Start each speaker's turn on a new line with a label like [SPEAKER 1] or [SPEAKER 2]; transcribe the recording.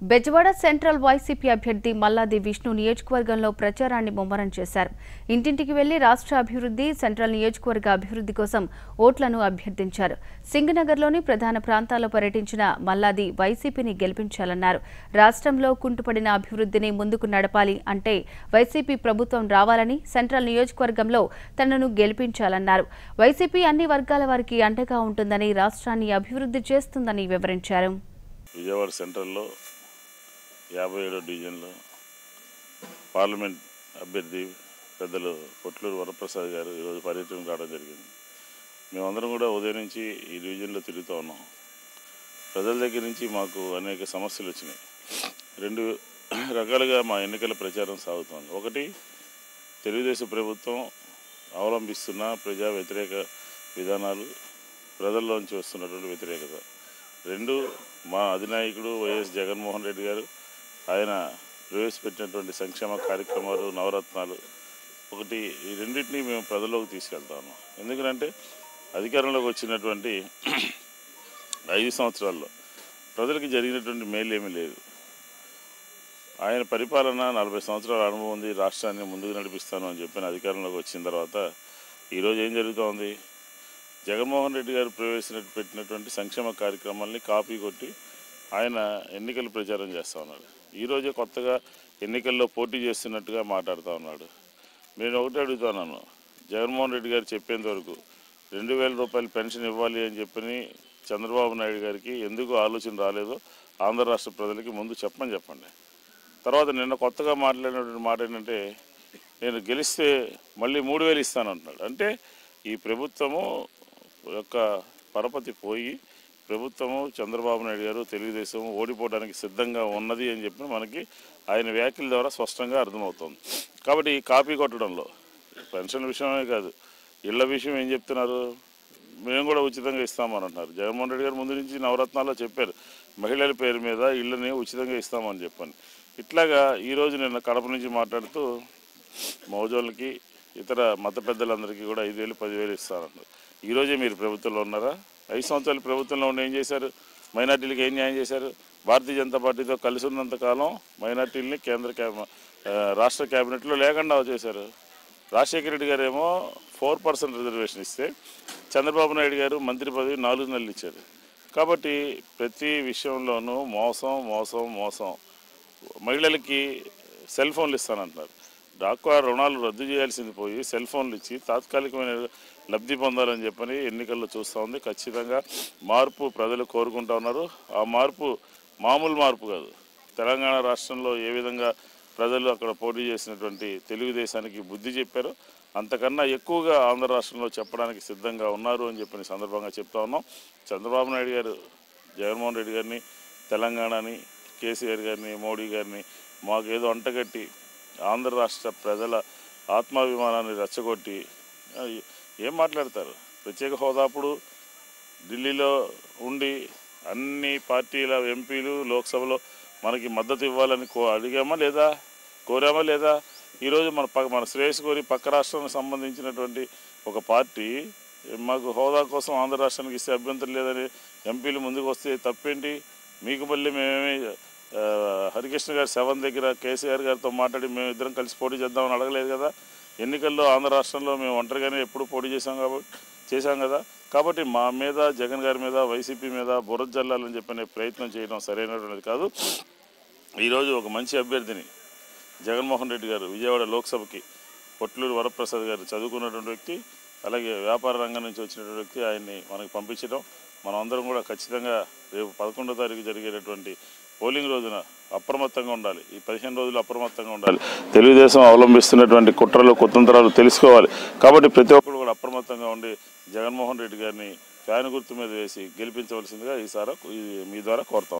[SPEAKER 1] Bezawada central YCP అభ్యర్థి మల్లాది విష్ణు నియోజకవర్గంలో ప్రచారాన్ని ముమ్మరం చేశారు. ఇంటింటికి వెళ్ళి రాష్ట్ర అభివృద్ధి సెంట్రల్ నియోజకవర్గ అభివృద్ధి కోసం ఓట్లను అభ్యర్థించారు. సింగనగర్లోని ప్రధాన ప్రాంతాల్లో పర్యటించిన మల్లాది వైసీపీని గెలిపించాలన్నారు. రాష్ట్రంలో కుంటుపడిన అభివృద్ధిని ముందుకు నడపాలి అంటే వైసీపీ ప్రభుత్వం రావాలని సెంట్రల్ నియోజకవర్గంలో తనను గెలిపించాలన్నారు. వైసీపీ అన్ని వర్గాల వారికి అండగా ఉంటుందని రాష్ట్రాన్ని అభివృద్ధి చేస్తుందని వివరించారు.
[SPEAKER 2] విజయవాడ సెంట్రల్లో యాభై ఏడో డివిజన్లో పార్లమెంట్ అభ్యర్థి పెద్దలు కొట్లూరు వరప్రసాద్ గారు ఈరోజు పర్యటన రావడం జరిగింది. మేమందరం కూడా ఉదయం నుంచి ఈ డివిజన్లో తిరుగుతూ ఉన్నాం. ప్రజల దగ్గర నుంచి మాకు అనేక సమస్యలు వచ్చినాయి. రెండు రకాలుగా మా ఎన్నికల ప్రచారం సాగుతోంది. ఒకటి తెలుగుదేశం ప్రభుత్వం అవలంబిస్తున్న ప్రజా వ్యతిరేక విధానాలు ప్రజల్లోంచి వస్తున్నటువంటి వ్యతిరేకత. రెండు మా అధినాయకుడు వైఎస్ జగన్మోహన్ రెడ్డి గారు ఆయన ప్రవేశపెట్టినటువంటి సంక్షేమ కార్యక్రమాలు నవరత్నాలు ఒకటి ఈ రెండింటినీ మేము ప్రజల్లోకి తీసుకెళ్తాము. ఎందుకంటే అధికారంలోకి వచ్చినటువంటి ఐదు సంవత్సరాల్లో ప్రజలకు జరిగినటువంటి మేలు ఏమీ లేదు. ఆయన పరిపాలన నలభై సంవత్సరాల అనుభవం ఉంది రాష్ట్రాన్ని ముందుకు నడిపిస్తాను అని చెప్పిన అధికారంలోకి వచ్చిన తర్వాత ఈరోజు ఏం జరుగుతోంది? జగన్మోహన్ రెడ్డి గారు ప్రవేశపెట్టినటువంటి సంక్షేమ కార్యక్రమాల్ని కాపీ కొట్టి ఆయన ఎన్నికల ప్రచారం చేస్తూ ఉన్నాడు. ఈరోజే కొత్తగా ఎన్నికల్లో పోటీ చేస్తున్నట్టుగా మాట్లాడుతూ ఉన్నాడు. నేను ఒకటి అడుగుతున్నాను. జగన్మోహన్ రెడ్డి గారు చెప్పేంత వరకు రెండు వేల రూపాయలు పెన్షన్ ఇవ్వాలి అని చెప్పని చంద్రబాబు నాయుడు గారికి ఎందుకు ఆలోచన రాలేదో ఆంధ్ర రాష్ట్ర ప్రజలకి ముందు చెప్పమని చెప్పండి. తర్వాత నిన్న కొత్తగా మాట్లాడినటువంటి మాట ఏంటంటే నేను గెలిస్తే మళ్ళీ మూడు వేలు ఇస్తాను అంటున్నాడు. అంటే ఈ ప్రభుత్వము యొక్క పరపతి పోయి ప్రభుత్వము చంద్రబాబు నాయుడు గారు తెలుగుదేశం ఓడిపోవడానికి సిద్ధంగా ఉన్నది అని చెప్పి మనకి ఆయన వ్యాఖ్యల ద్వారా స్పష్టంగా అర్థమవుతుంది. కాబట్టి ఈ కాపీ కొట్టడంలో పెన్షన్ విషయమే కాదు ఇళ్ళ విషయం ఏం చెప్తున్నారు? మేము కూడా ఉచితంగా ఇస్తామని అంటున్నారు. జగన్మోహన్ రెడ్డి గారు ముందు నుంచి నవరత్నాల్లో చెప్పారు మహిళల పేరు మీద ఇళ్ళని ఉచితంగా ఇస్తామని చెప్పాను. ఇట్లాగా ఈరోజు నిన్న కడప నుంచి మాట్లాడుతూ మౌజోళ్ళకి ఇతర మత పెద్దలందరికీ కూడా ఐదు వేలు పదివేలు ఇస్తారన్నారు ఈరోజే మీరు ప్రభుత్వంలో ఉన్నారా? ఐదు సంవత్సరాలు ప్రభుత్వంలో ఉండి ఏం చేశారు? మైనార్టీలకు ఏం న్యాయం చేశారు? భారతీయ జనతా పార్టీతో కలిసి ఉన్నంత కాలం మైనార్టీలని కేంద్ర రాష్ట్ర క్యాబినెట్లో లేకుండా చేశారు. రాజశేఖర రెడ్డి గారు ఏమో ఫోర్ పర్సెంట్ రిజర్వేషన్ ఇస్తే చంద్రబాబు నాయుడు గారు మంత్రి పదవి నాలుగు నెలలు ఇచ్చారు. కాబట్టి ప్రతి విషయంలోనూ మోసం మోసం మోసం. మహిళలకి సెల్ ఫోన్లు ఇస్తానంటున్నారు. డాక్వా రుణాలు రద్దు చేయాల్సింది పోయి సెల్ ఫోన్లు ఇచ్చి తాత్కాలికమైన లబ్ధి పొందాలని చెప్పని ఎన్నికల్లో చూస్తూ ఉంది. ఖచ్చితంగా మార్పు ప్రజలు కోరుకుంటా ఉన్నారు. ఆ మార్పు మామూలు మార్పు కాదు. తెలంగాణ రాష్ట్రంలో ఏ విధంగా ప్రజలు అక్కడ పోటీ చేసినటువంటి తెలుగుదేశానికి బుద్ధి చెప్పారు. అంతకన్నా ఎక్కువగా ఆంధ్ర రాష్ట్రంలో చెప్పడానికి సిద్ధంగా ఉన్నారు అని చెప్పిన సందర్భంగా చెప్తా ఉన్నాం. చంద్రబాబు నాయుడు గారు జగన్మోహన్ రెడ్డి గారిని తెలంగాణని కేసీఆర్ గారిని మోడీ గారిని మాకేదో అంటగట్టి ఆంధ్ర రాష్ట్ర ప్రజల ఆత్మాభిమానాన్ని రెచ్చగొట్టి ఏం మాట్లాడతారు? ప్రత్యేక హోదాప్పుడు ఢిల్లీలో ఉండి అన్ని పార్టీల ఎంపీలు లోక్సభలో మనకి మద్దతు ఇవ్వాలని కో అడిగామా లేదా? కోరామా లేదా? ఈరోజు మన పక్క మన శ్రేయస్ కోరి పక్క రాష్ట్రానికి సంబంధించినటువంటి ఒక పార్టీ మాకు హోదా కోసం ఆంధ్ర రాష్ట్రానికి ఇస్తే అభ్యంతరం లేదని ఎంపీలు ముందుకు వస్తే తప్పేంటి? మీకు మళ్ళీ మేమేమి హరికృష్ణ గారి సెవెన్ దగ్గర కేసీఆర్ గారితో మాట్లాడి మేము ఇద్దరం కలిసి పోటీ చేద్దామని అడగలేదు కదా. ఎన్నికల్లో ఆంధ్ర రాష్ట్రంలో మేము ఒంటరిగానే ఎప్పుడు పోటీ చేశాం కాబట్టి చేశాం కదా. కాబట్టి మా మీద జగన్ గారి మీద వైసీపీ మీద బురద జల్లాలని చెప్పనే ప్రయత్నం చేయడం సరైనటువంటిది కాదు. ఈరోజు ఒక మంచి అభ్యర్థిని జగన్మోహన్ రెడ్డి గారు విజయవాడ లోక్సభకి పొట్లూరు వరప్రసాద్ గారు చదువుకున్నటువంటి వ్యక్తి అలాగే వ్యాపార రంగం నుంచి వచ్చినటువంటి వ్యక్తి ఆయన్ని మనకు పంపించడం మనమందరం కూడా ఖచ్చితంగా రేపు పదకొండో తారీఖు జరిగేటటువంటి పోలింగ్ రోజున అప్రమత్తంగా ఉండాలి. ఈ పదిహేను రోజులు అప్రమత్తంగా ఉండాలి. తెలుగుదేశం అవలంబిస్తున్నటువంటి కుట్రలు కుతంత్రాలు తెలుసుకోవాలి. కాబట్టి ప్రతి ఒక్కరు కూడా అప్రమత్తంగా ఉండి జగన్మోహన్ రెడ్డి గారిని ఫ్యాన్ గుర్తు మీద వేసి గెలిపించవలసిందిగా ఈసారి మీ ద్వారా కోరుతాం.